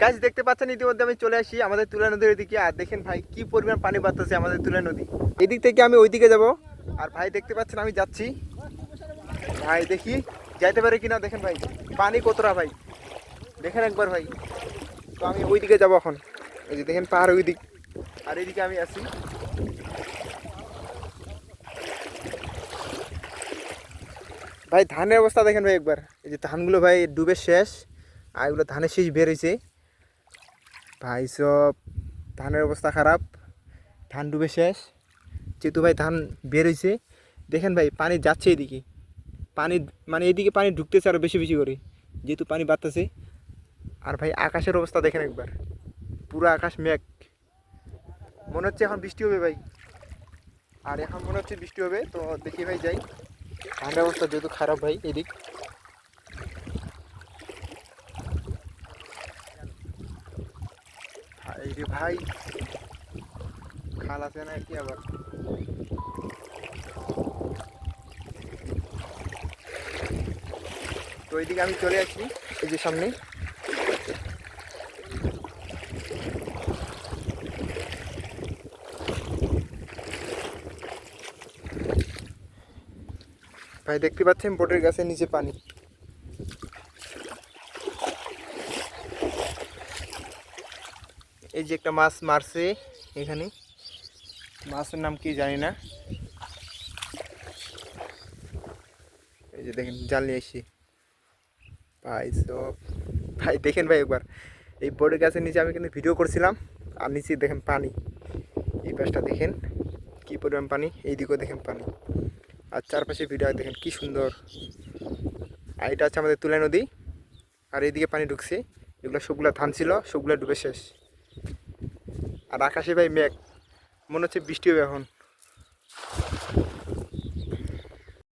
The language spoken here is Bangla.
গাছ দেখতে পাচ্ছেন, ইতিমধ্যে আমি চলে আসি আমাদের তুলা নদীর দিকে আর দেখেন ভাই, কি পরিমাণ পানি বাড়তেছে আমাদের তুলা নদী। এদিক থেকে আমি ওইদিকে যাব। আর ভাই, দেখতে পাচ্ছেন, আমি যাচ্ছি। ভাই, দেখি, যাইতে পারে কিনা, দেখেন ভাই। পানি কতটা ভাই? দেখেন একবার ভাই। তো আমি ওইদিকে যাব এখন। এই যে দেখেন, পাহাড় ওই দিক আর এইদিকে আমি আছি। ভাই, ধানের অবস্থা দেখেন ভাই একবার। এই যে ধানগুলো ভাই ডুবে শেষ, আর এগুলো ধানের শীষ বের হয়েছে ভাই, সব ধানের অবস্থা খারাপ। ধান ডুবে শেষ। যেহেতু ভাই ধান বের হয়েছে দেখেন ভাই, পানি যাচ্ছে এদিকে। পানি মানে এদিকে পানি ঢুকতেছে আরও বেশি বেশি করে, যেহেতু পানি বাড়তেছে। আর ভাই, আকাশের অবস্থা দেখেন একবার। পুরো আকাশ মেঘ। মনে হচ্ছে এখন বৃষ্টি হবে ভাই। আর এখন মনে হচ্ছে বৃষ্টি হবে, তো দেখি ভাই যাই। ঠান্ডা অবস্থা যেহেতু খারাপ ভাই, এদিক। ভাই রে ভাই, খাল আছে না কি আবার? তো এইদিকে আমি চলে আসি, এই যে সামনে। ভাই, দেখতে পাচ্ছেন বোটের গাছের নিচে পানি। এই যে একটা মাছ মারছে এখানে। মাছের নাম কি জানি না। এই যে দেখেন, জাল নিয়ে এসছি ভাই, সব ভাই, দেখেন ভাই একবার। এই বোটের গাছের নিচে আমি কিন্তু ভিডিও করছিলাম। আর নিচে দেখেন পানি। এই পাশটা দেখেন, কি পরিমাণ পানি। এইদিকেও দেখেন পানি। আর চারপাশে ভিডিও দেখেন কি সুন্দর। আর এটা হচ্ছে আমাদের তুলা নদী। আর এইদিকে পানি ঢুকছে। এগুলো সবগুলো ধান ছিল সবগুলো ডুবে শেষ। আর আকাশে ভাই মেঘ। মনে হচ্ছে বৃষ্টি হবে এখন।